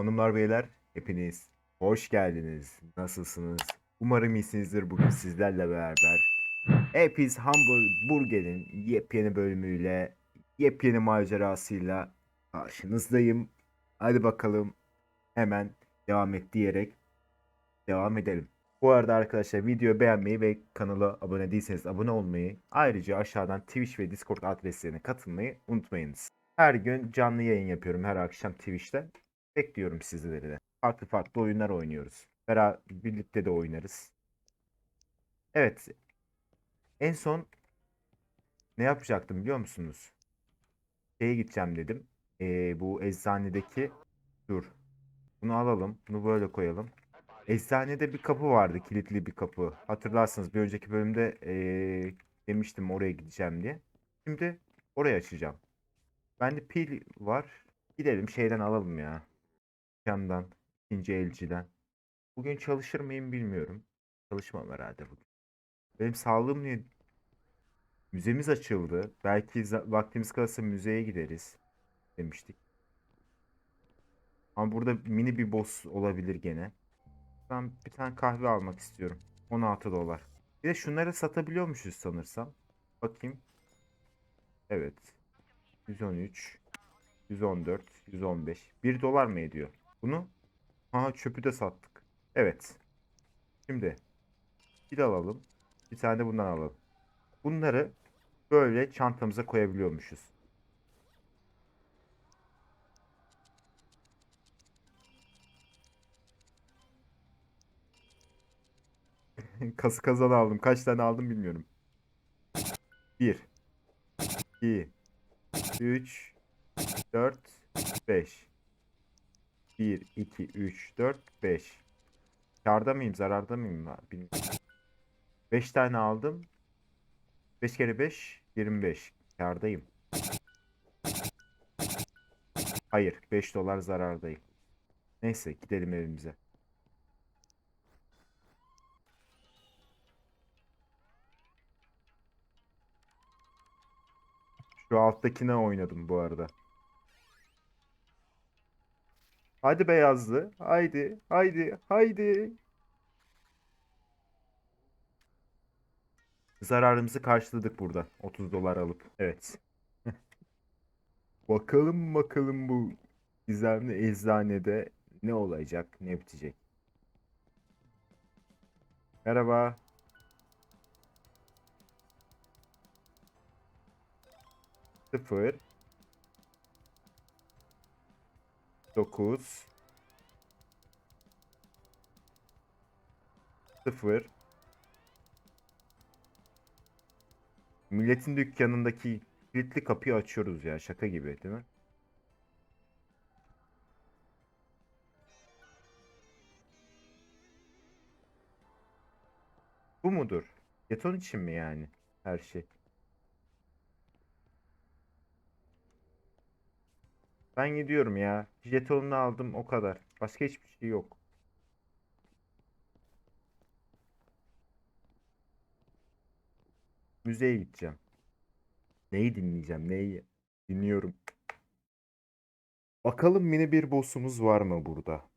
Hanımlar beyler hepiniz hoş geldiniz. Nasılsınız? Umarım iyisinizdir bugün sizlerle beraber. Hepiniz Hamburger'in yepyeni bölümüyle, yepyeni macerasıyla karşınızdayım. Hadi bakalım hemen devam et diyerek devam edelim. Bu arada arkadaşlar videoyu beğenmeyi ve kanala abone değilseniz abone olmayı, ayrıca aşağıdan Twitch ve Discord adreslerine katılmayı unutmayınız. Her gün canlı yayın yapıyorum her akşam Twitch'te. Bekliyorum sizleri de. Farklı farklı oyunlar oynuyoruz. Beraber birlikte de oynarız. Evet. En son ne yapacaktım biliyor musunuz? Şeye gideceğim dedim. Ee, bu eczanedeki dur. Bunu alalım. Bunu böyle koyalım. Eczanede bir kapı vardı. Kilitli bir kapı. Hatırlarsınız bir önceki bölümde ee, demiştim oraya gideceğim diye. Şimdi orayı açacağım. Bende pil var. Gidelim şeyden alalım ya. Dükkandan. ikinci elciden. Bugün çalışır mıyım bilmiyorum. Çalışmam herhalde bugün. Benim sağlığım niye? Müzemiz açıldı. Belki vaktimiz kalırsa müzeye gideriz. Demiştik. Ama burada mini bir boss olabilir gene. Ben bir tane kahve almak istiyorum. 16 dolar. Bir de şunları satabiliyormuşuz sanırsam. Bakayım. Evet. 113. 114. 115. 1 dolar mı ediyor? Bunu aha çöpü de sattık. Evet. Şimdi bir alalım. Bir tane de bundan alalım. Bunları böyle çantamıza koyabiliyormuşuz. Kası kazan aldım. Kaç tane aldım bilmiyorum. 1 2 3 4 5 1 2 3 4 5 Karda mıyım, zararda mıyım? Bilmiyorum. 5 tane aldım. 5 kere 5 25. Kardayım. Hayır, 5 dolar zarardayım. Neyse, gidelim evimize. Şu alttakine oynadım bu arada. Hadi beyazlı. Haydi. Haydi. Haydi. Zararımızı karşıladık burada. 30 dolar alıp. Evet. bakalım bakalım bu gizemli eczanede ne olacak, ne bitecek. Merhaba. Sıfır. Dokuz. Sıfır. Milletin dükkanındaki kilitli kapıyı açıyoruz ya şaka gibi değil mi? Bu mudur? Jeton için mi yani her şey? Ben gidiyorum ya. Jetonunu aldım o kadar. Başka hiçbir şey yok. Müzeye gideceğim. Neyi dinleyeceğim? Neyi dinliyorum? Bakalım mini bir boss'umuz var mı burada?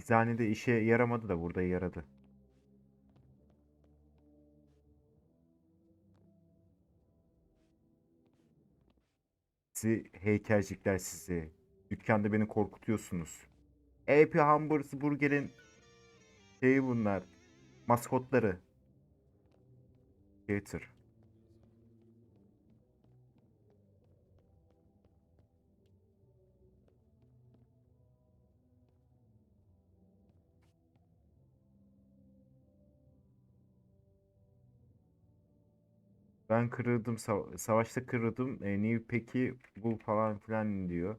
Eczanede işe yaramadı da burada yaradı. Sizi heykelcikler sizi. Dükkanda beni korkutuyorsunuz. AP Hamburger'in şeyi bunlar. Maskotları. Theater. Ben kırıldım. sa- savaşta kırıldım. E, New peki bul falan filan diyor.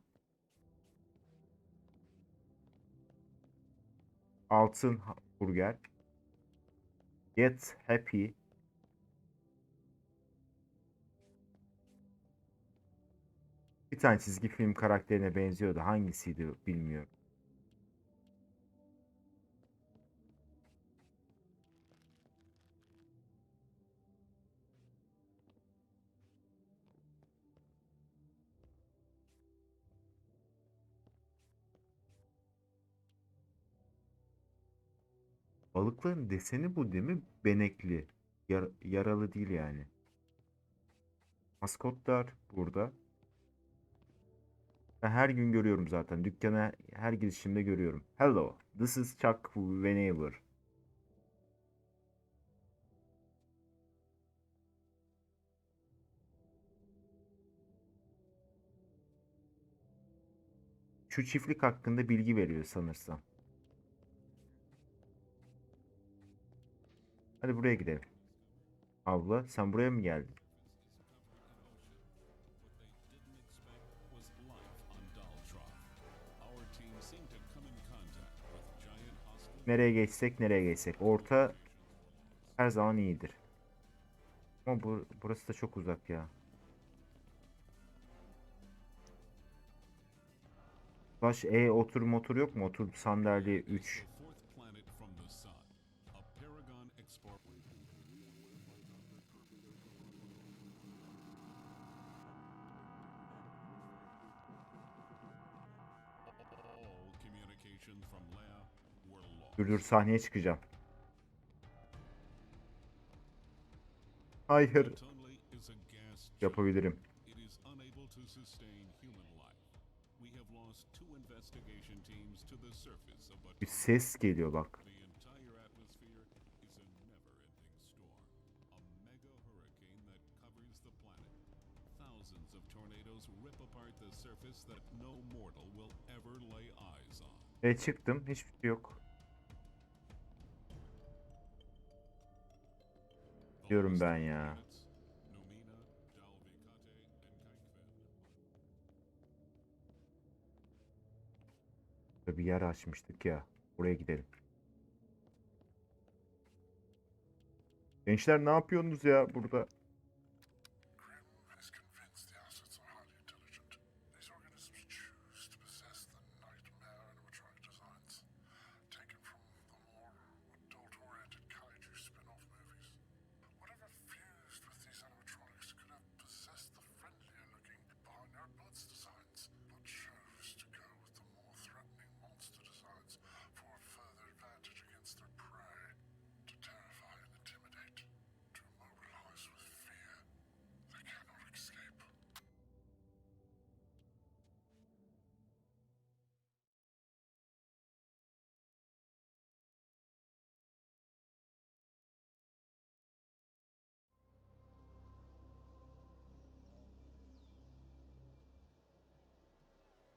Altın burger. Get happy. Bir tane çizgi film karakterine benziyordu. Hangisiydi bilmiyorum. Balıkların deseni bu değil mi? Benekli. Yar- yaralı değil yani. Maskotlar burada. Ben her gün görüyorum zaten. Dükkana her girişimde görüyorum. Hello, this is Chuck Whenever. Şu çiftlik hakkında bilgi veriyor sanırsam. Hadi buraya gidelim. Abla sen buraya mı geldin? Nereye geçsek nereye geçsek. Orta her zaman iyidir. Ama bu, burası da çok uzak ya. Baş e otur motor yok mu? Otur sandalye 3. Dur dur sahneye çıkacağım. Hayır. Yapabilirim. Bir ses geliyor bak. The entire atmosphere is a Diyorum ben ya. bir yer açmıştık ya. Buraya gidelim. Gençler ne yapıyorsunuz ya burada?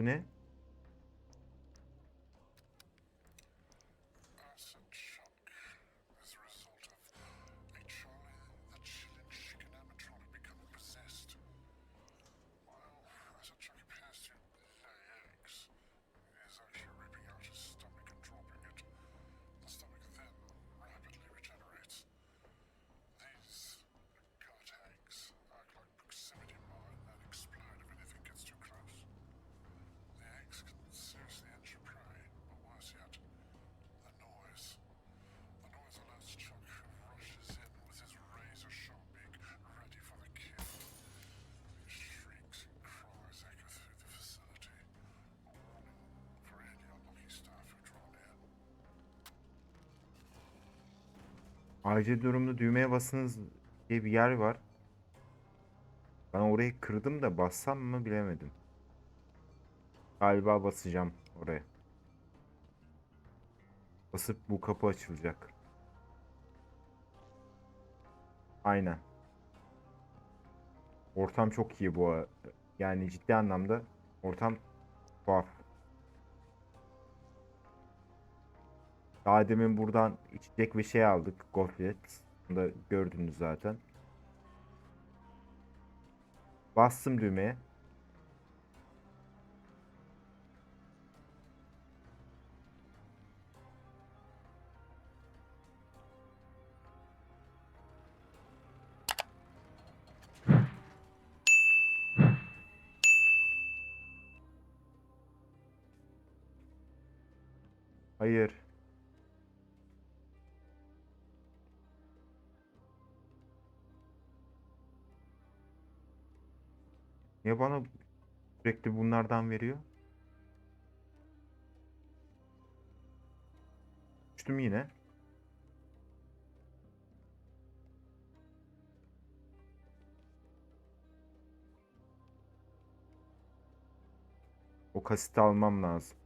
Bu ne? Acil durumda düğmeye basınız diye bir yer var. Ben orayı kırdım da bassam mı bilemedim. Galiba basacağım oraya. Basıp bu kapı açılacak. Aynen. Ortam çok iyi bu. Yani ciddi anlamda ortam tuhaf. Daha demin buradan içecek bir şey aldık. Gofret. Bunu da gördünüz zaten. Bastım düğmeye. Hayır. Niye bana sürekli bunlardan veriyor? Düştüm yine. O kaseti almam lazım.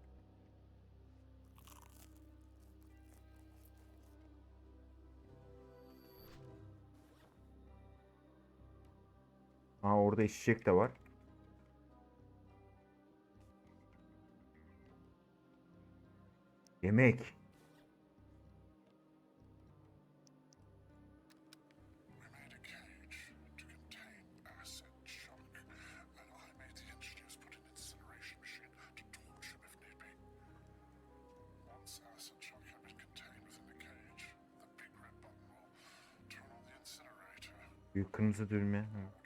Aa orada içecek de var. Incinerator. Büyük kırmızı düğme. Hı.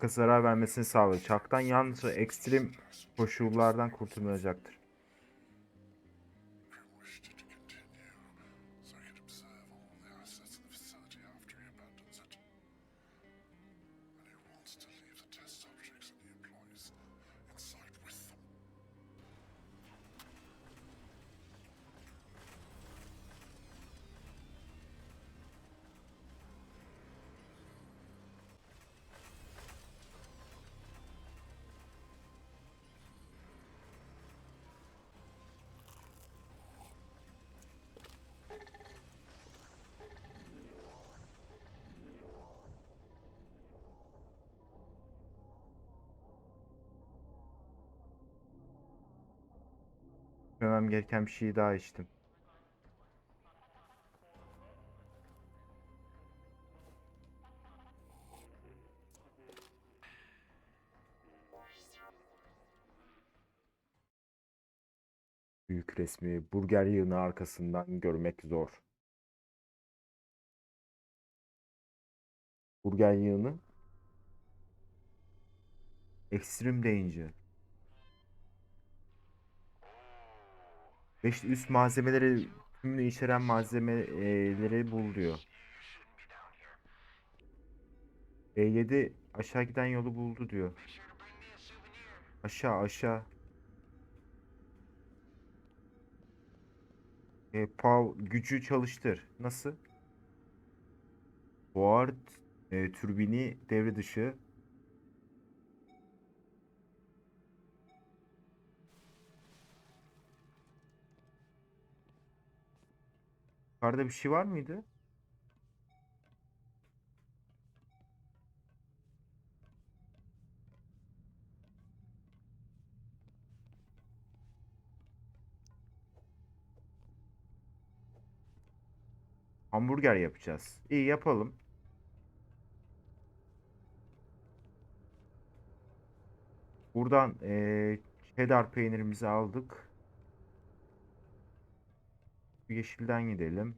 Çaka zarar vermesini sağladı. Çaktan yalnızca ekstrem koşullardan kurtulacaktır. Bilmem gereken bir şey daha içtim. Büyük resmi burger yığını arkasından görmek zor. Burger yığını Extreme Danger. Ve işte üst malzemeleri tümünü içeren malzemeleri bul diyor. E7 aşağı giden yolu buldu diyor. Aşağı aşağı. E, Pav gücü çalıştır. Nasıl? Buhar e, türbini devre dışı. Yukarıda bir şey var mıydı? Hamburger yapacağız. İyi yapalım. Buradan eee cheddar peynirimizi aldık. Yeşilden gidelim.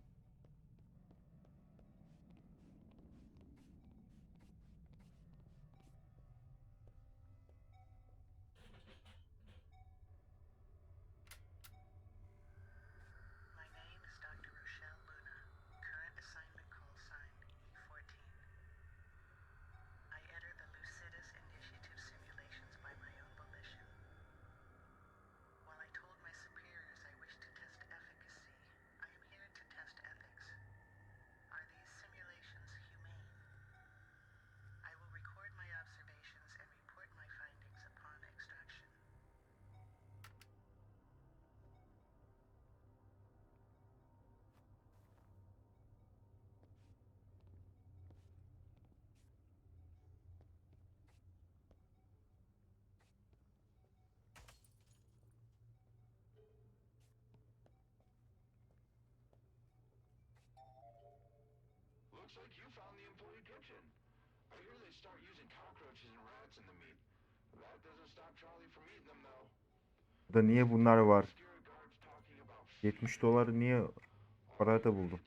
Kitchen. I hear they start using cockroaches and rats in the meat. That doesn't stop Charlie from eating them though. Burada niye bunlar var? Security guards talking about 70 doları niye parada buldum?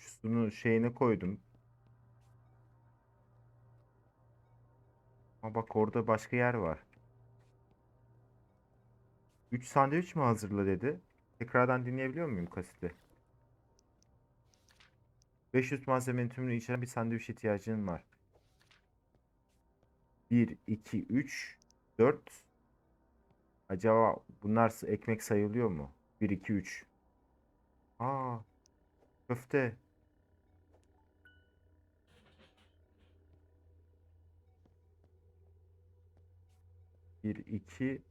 Turşusunu şeyine koydum. Ama bak orada başka yer var. 3 sandviç mi hazırla dedi. Tekrardan dinleyebiliyor muyum kaseti? 500 malzemenin tümünü içeren bir sandviç ihtiyacın var. 1, 2, 3, 4. Acaba bunlar ekmek sayılıyor mu? 1, 2, 3. Aa, köfte. Bir, iki,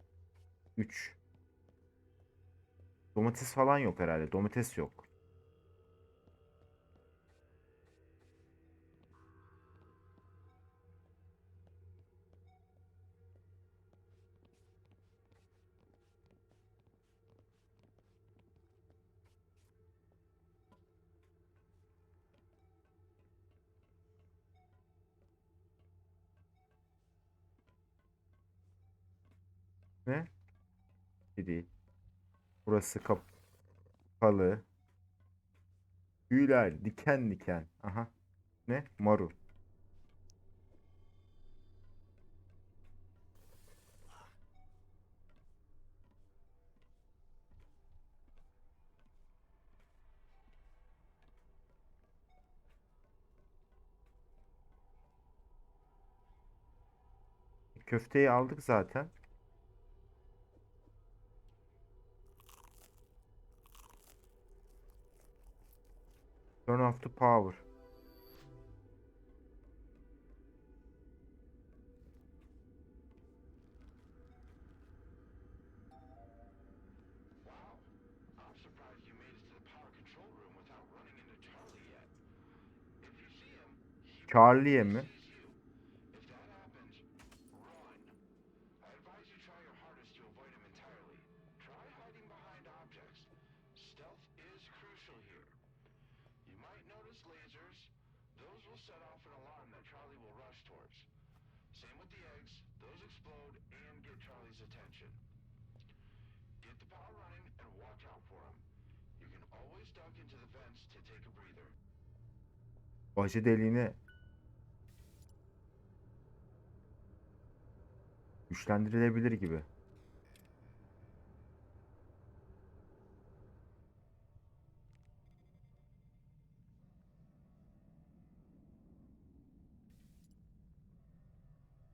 üç. Domates falan yok herhalde. Domates yok. Değil. Burası kapalı. Tüyler diken diken. Aha. Ne? Marul. Köfteyi aldık zaten. Turn off the power. Wow. I'm surprised you made it to the power control room without running into Charlie yet. If you see him, he Charlie'ye mi? Will set off an alarm that Charlie will rush towards. Same with the eggs. Those explode and get Charlie's attention. Get the power running and watch out for him. You can always duck into the vents to take a breather. Başı deliğine güçlendirilebilir gibi.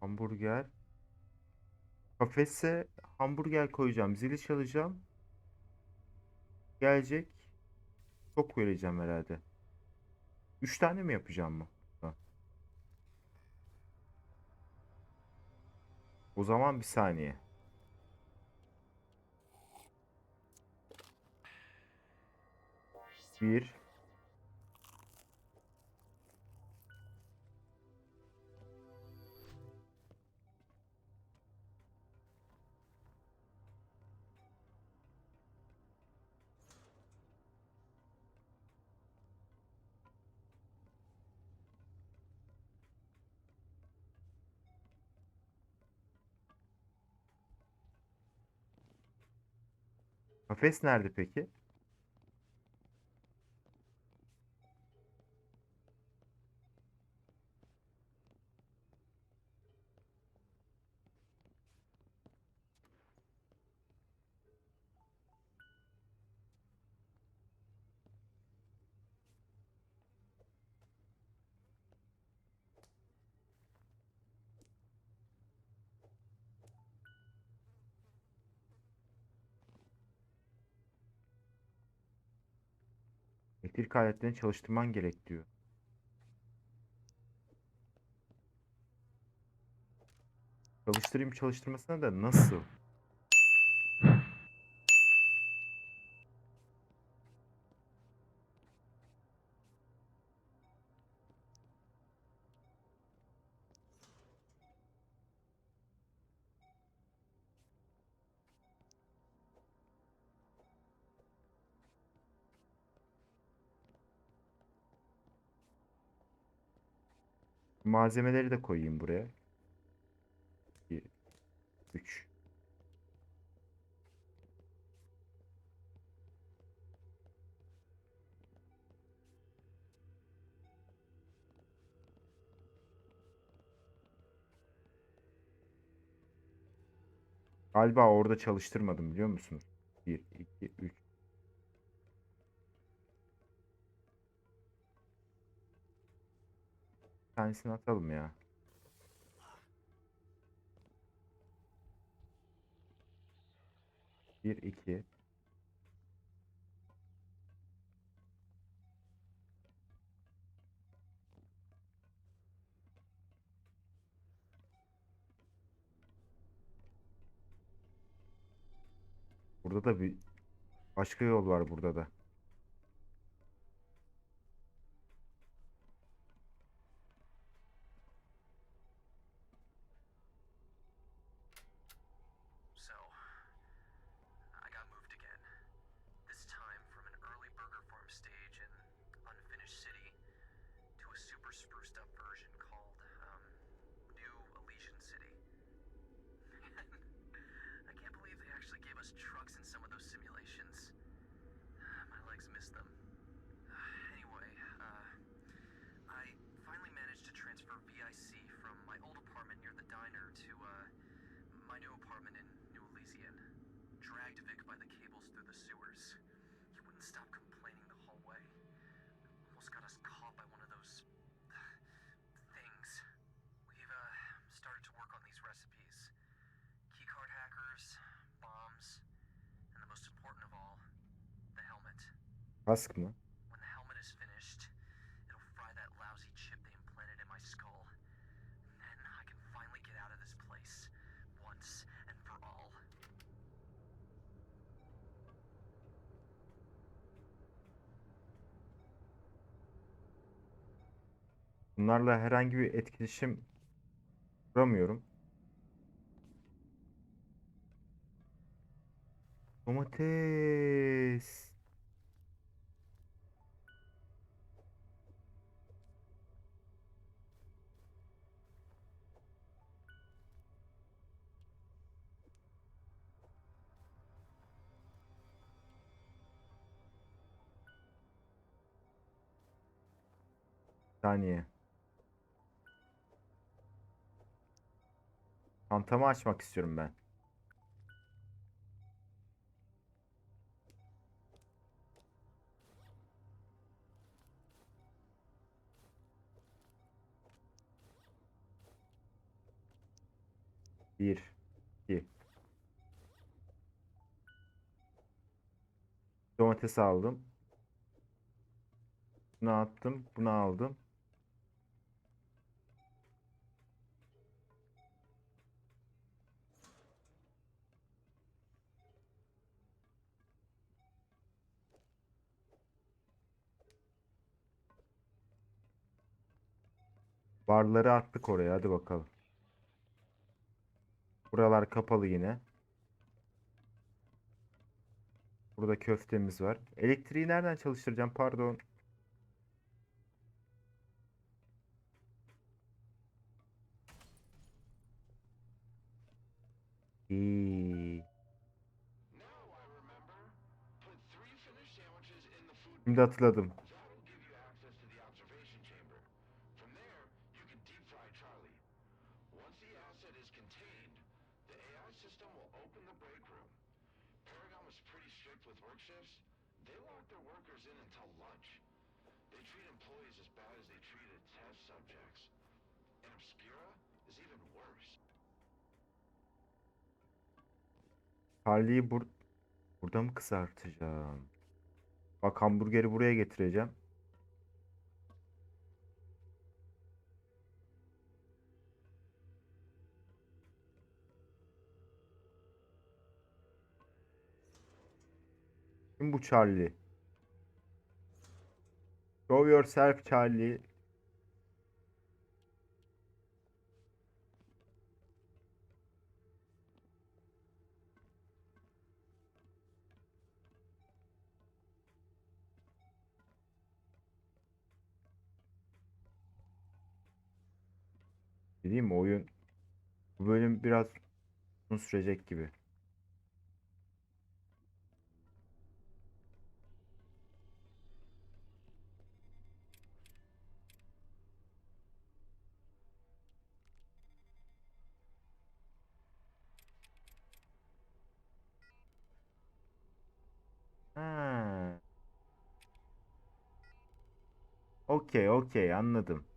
Hamburger. Kafese hamburger koyacağım. Zili çalacağım. Gelecek. Çok vereceğim herhalde. Üç tane mi yapacağım mı? O zaman bir saniye. Bir. Kafes nerede peki? Elektrik aletlerini çalıştırman gerek diyor. Çalıştırayım çalıştırmasına da nasıl? Malzemeleri de koyayım buraya. 2 3 Galiba orada çalıştırmadım biliyor musunuz? 1 2 3 tanesini atalım ya. Bir, iki. Burada da bir başka yol var burada da. Unfinished city to a super spruced up version called um, New Elysian City. I can't believe they actually gave us trucks in some of those simulations. My legs missed them. Anyway, uh, I finally managed to transfer VIC from my old apartment near the diner to uh, my new apartment in New Elysian. Dragged Vic by the cables through the sewers. He wouldn't stop complaining got us caught by one of those things. We've uh, started to work on these recipes. Keycard hackers, bombs, and the most important of all, the helmet. Kask mı? Bunlarla herhangi bir etkileşim kuramıyorum. Domates. saniye. Çantamı açmak istiyorum ben. Bir, iki. Domates aldım. Bunu attım, bunu aldım. Barları attık oraya. Hadi bakalım. Buralar kapalı yine. Burada köftemiz var. Elektriği nereden çalıştıracağım? Pardon. İyi. Now I remember. Put three finished sandwiches in the food. Şimdi hatırladım. That'll give you access to the observation chamber. From there, you can deep fry Charlie. Once the asset is contained, the AI system will open the break room. Paragon was pretty strict with work shifts. They lock their workers in until lunch. They treat employees as bad as they treated test subjects. And Obscura is even worse. Charlie'yi bur burada mı kızartacağım? Bak hamburgeri buraya getireceğim. Kim bu Charlie? Show yourself Charlie. Mi oyun bu bölüm biraz uzun sürecek gibi. Okey, okey, anladım.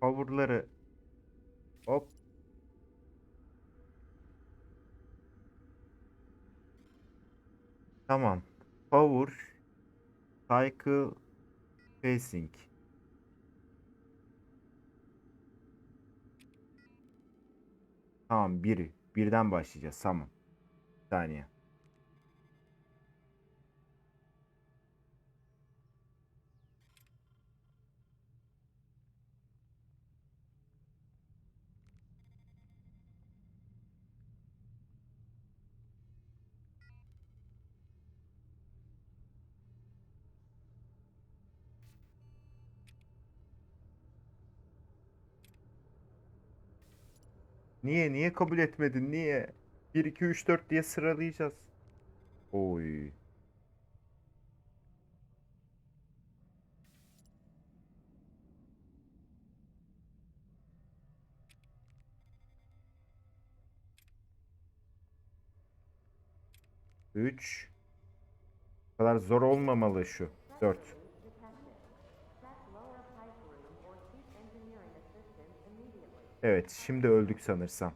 Power'ları hop Tamam. Power Cycle Pacing Tamam biri. Birden başlayacağız. Tamam. Bir saniye. Niye? Niye kabul etmedin? Niye? 1, 2, 3, 4 diye sıralayacağız. Oy. Üç. Bu kadar zor olmamalı şu. Dört. Evet, şimdi öldük sanırsam.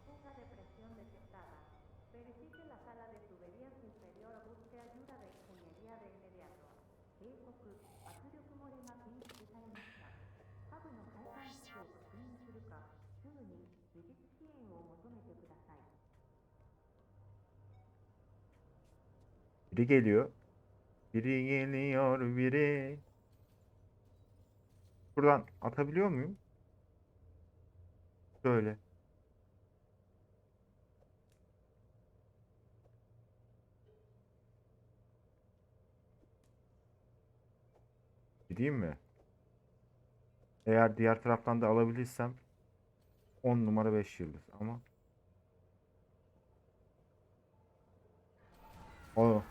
Biri geliyor. Biri geliyor biri. Buradan atabiliyor muyum? Şöyle. Gideyim mi? Eğer diğer taraftan da alabilirsem 10 numara 5 yıldız ama o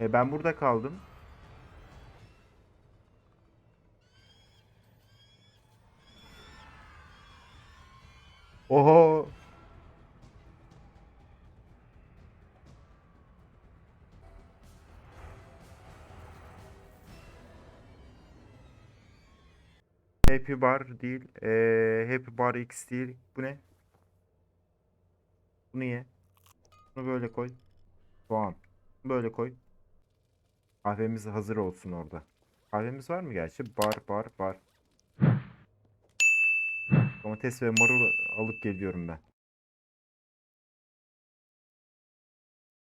E ben burada kaldım. Oho. Happy Bar değil. Ee, Happy Bar X değil. Bu ne? Bunu ye. Bunu böyle koy. Soğan. Böyle koy. Kahvemiz hazır olsun orada. Kahvemiz var mı gerçi? Bar, bar, bar. Domates ve marul alıp geliyorum ben.